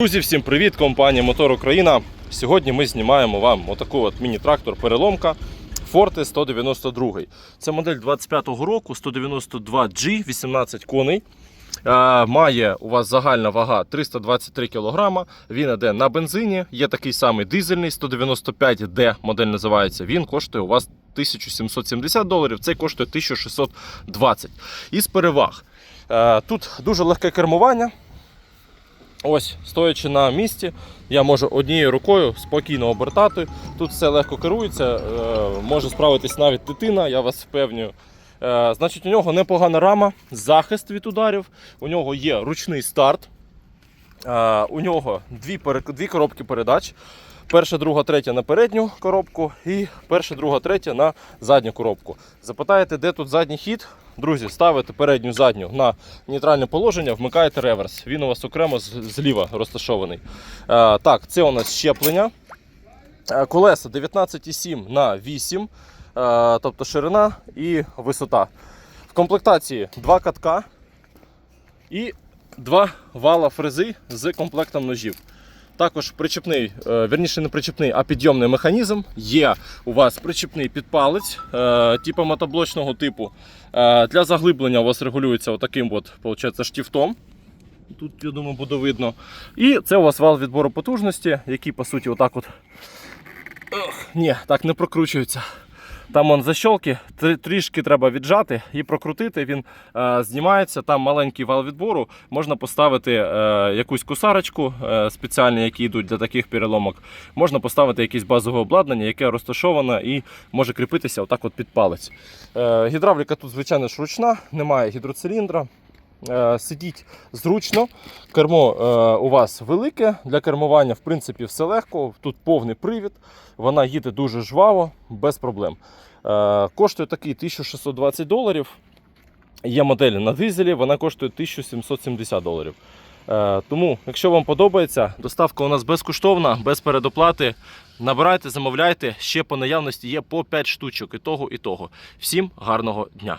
Друзі, всім привіт! Компанія Мотор Україна. Сьогодні ми знімаємо вам отаку от міні-трактор переломка Forte 192. Це модель 25-го року 192G, 18 коней. Е, Має у вас загальна вага 323 кг. Він іде на бензині. Є такий самий дизельний 195D модель називається. Він коштує у вас 1770 доларів, цей коштує 1620. Із переваг. Е, Тут дуже легке кермування. Ось, стоячи на місці, я можу однією рукою спокійно обертати. Тут все легко керується, е, може справитись навіть дитина, я вас впевнюю. Е, Значить, у нього непогана рама, захист від ударів, у нього є ручний старт, е, у нього дві, дві коробки передач. Перша, друга, третя на передню коробку і перша, друга, третя на задню коробку. Запитаєте, де тут задній хід? Друзі, ставите передню задню на нейтральне положення, вмикаєте реверс. Він у вас окремо зліва розташований. Е, так, це у нас щеплення. Е, Колеса 19,7 на 8, е, тобто ширина і висота. В комплектації два катка і два вала фрези з комплектом ножів. Також причепний, верніше не причепний, а підйомний механізм. Є у вас причепний підпалець, е, типу мотоблочного типу. Е, Для заглиблення у вас регулюється отаким от, виходить, штифтом. Тут, я думаю, буде видно. І це у вас вал відбору потужності, який, по суті, отак от. Ох, ні, так не прокручується. Там он защолки, трішки треба віджати і прокрутити. Він е, знімається. Там маленький вал відбору. Можна поставити е, якусь кусарочку е, спеціальні, які йдуть для таких переломок. Можна поставити якесь базове обладнання, яке розташоване і може кріпитися отак от під палець. Е, гідравліка тут, звичайно ж, ручна, немає гідроциліндра. Е, Сидіть зручно. Кермо е, у вас велике для кермування, в принципі, все легко. Тут повний привід. Вона їде дуже жваво, без проблем. Е, коштує такий 1620 доларів. Є модель на дизелі, вона коштує 1770 доларів. Тому, якщо вам подобається, доставка у нас безкоштовна, без передоплати. Набирайте, замовляйте. Ще по наявності є по 5 штучок і того, і того. Всім гарного дня!